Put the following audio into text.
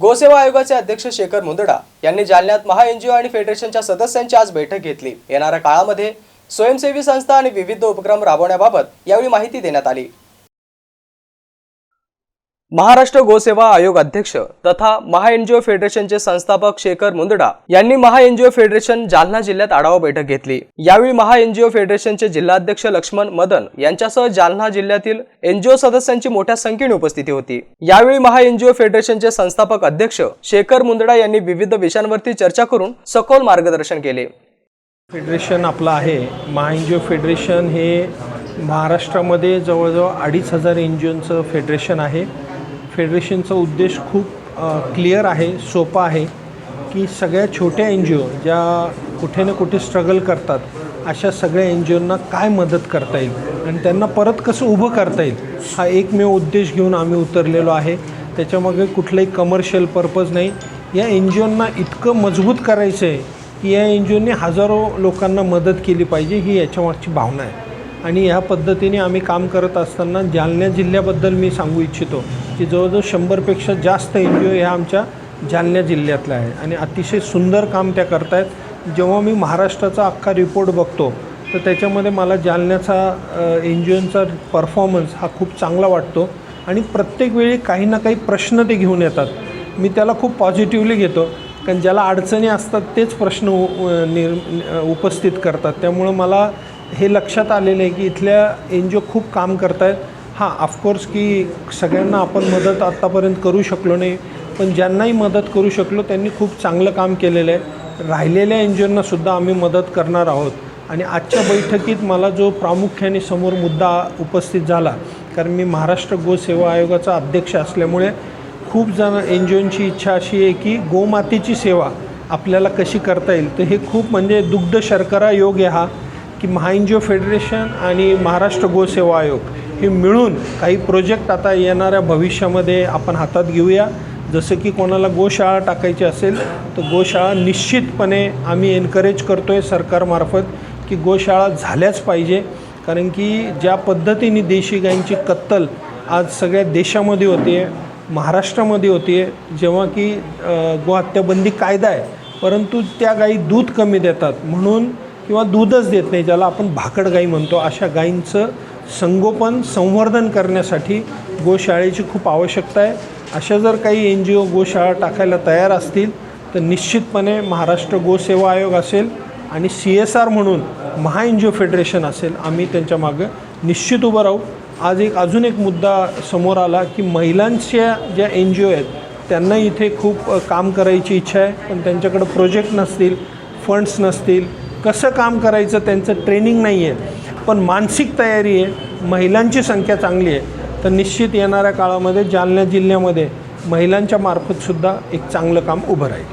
गोसेवा आयोगाचे अध्यक्ष शेखर मुंदडा यांनी जालन्यात महा एनजीओ आणि फेडरेशनच्या सदस्यांची आज बैठक घेतली. येणाऱ्या काळामध्ये स्वयंसेवी संस्था आणि विविध उपक्रम राबवण्याबाबत यावेळी माहिती देण्यात आली. महाराष्ट्र गोसेवा आयोग अध्यक्ष तथा महा एनजीओ फेडरेशनचे संस्थापक शेखर मुंदडा यांनी महा एनजीओ फेडरेशन जालना जिल्ह्यात आढावा बैठक घेतली. यावेळी महा एनजीओ फेडरेशनचे जिल्हाध्यक्ष लक्ष्मण मदन यांच्यासह जालना जिल्ह्यातील एनजीओ सदस्यांची मोठ्या संख्येने उपस्थिती होती. यावेळी महा एनजीओ फेडरेशनचे संस्थापक अध्यक्ष शेखर मुंदडा यांनी विविध विषयांवरती चर्चा करून सखोल मार्गदर्शन केले. फेडरेशन आपलं आहे. महा एन जी ओ फेडरेशन हे महाराष्ट्रामध्ये जवळजवळ अडीच हजार एन जी ओचं फेडरेशन आहे. फेडरेशनचा उद्देश खूप क्लिअर आहे सोपा आहे की सगळ्या छोट्या एन जी ओ ज्या कुठे ना कुठे स्ट्रगल करतात अशा सगळ्या एन जी ओंना काय मदत करता येईल? आणि त्यांना परत कसं उभं करता येईल? हा एकमेव उद्देश घेऊन आम्ही उतरलेलो आहे. त्याच्यामागे कुठलाही कमर्शियल पर्पज नाही. या एन जी ओंना इतकं मजबूत करायचं आहे की या एन जी ओने हजारो लोकांना मदत केली पाहिजे ही याच्यामागची भावना आहे. आणि ह्या पद्धतीने आम्ही काम करत असताना जालना जिल्ह्याबद्दल मी सांगू इच्छितो की जवळजवळ शंभरपेक्षा जास्त एन जी ओ ह्या आमच्या जालना जिल्ह्यातल्या आहे आणि अतिशय सुंदर काम त्या करतायत. जेव्हा मी महाराष्ट्राचा अख्खा रिपोर्ट बघतो तर त्याच्यामध्ये मला जालन्याचा एन जी ओंचा परफॉर्मन्स हा खूप चांगला वाटतो. आणि प्रत्येक वेळी काही ना काही प्रश्न ते घेऊन येतात. मी त्याला खूप पॉझिटिव्हली घेतो. कारण ज्याला अडचणी असतात तेच प्रश्न निर् उपस्थित करतात. त्यामुळं मला हे लक्षात आलेलं आहे की इथल्या एन जी ओ खूप काम करत आहेत हां ऑफकोर्स की सगळ्यांना आपण मदत आत्तापर्यंत करू शकलो नाही पण ज्यांनाही मदत करू शकलो त्यांनी खूप चांगलं काम केलेलं आहे. राहिलेल्या एन जी ओंनासुद्धा आम्ही मदत करणार आहोत. आणि आजच्या बैठकीत मला जो प्रामुख्याने समोर मुद्दा उपस्थित झाला कारण मी महाराष्ट्र गोसेवा आयोगाचा अध्यक्ष असल्यामुळे खूप जण एन जी ओंची इच्छा अशी आहे की गोमातेची सेवा आपल्याला कशी करता येईल. तर हे खूप म्हणजे दुग्ध शर्करा योग आहे हा. की महा एन जी ओ फेडरेशन आणि महाराष्ट्र गोसेवा आयोग हे मिळून काही प्रोजेक्ट आता येणाऱ्या भविष्यामध्ये आपण हातात घेऊया. जसं की कोणाला गोशाळा टाकायची असेल तर गोशाळा निश्चितपणे आम्ही एनकरेज करतो आहे सरकारमार्फत की गोशाळा झाल्याच पाहिजे. कारण की ज्या पद्धतीने देशी गायींची कत्तल आज सगळ्या देशामध्ये होते महाराष्ट्रामध्ये होते आहे जेव्हा की गोहत्याबंदी कायदा आहे परंतु त्या गायी दूध कमी देतात. म्हणून किंवा दूधच देत नाही ज्याला आपण भाकड गाई म्हणतो अशा गायींचं संगोपन संवर्धन करण्यासाठी गोशाळेची खूप आवश्यकता आहे. अशा जर काही एन जी ओ गोशाळा टाकायला तयार असतील तर निश्चितपणे महाराष्ट्र गोसेवा आयोग असेल आणि सी एस आर म्हणून महा एन जी ओ फेडरेशन असेल आम्ही त्यांच्या मागं निश्चित उभं राहू. आज एक अजून एक मुद्दा समोर आला की महिलांच्या ज्या एन जी ओ आहेत त्यांना इथे खूप काम करायची इच्छा आहे पण त्यांच्याकडं प्रोजेक्ट नसतील फंड्स नसतील कसं काम करायचं त्यांचं ट्रेनिंग नाही आहे पण मानसिक तयारी आहे महिलांची संख्या चांगली आहे तर निश्चित येणाऱ्या काळामध्ये जालना जिल्ह्यामध्ये महिलांच्या मार्फतसुद्धा एक चांगलं काम उभं राहील.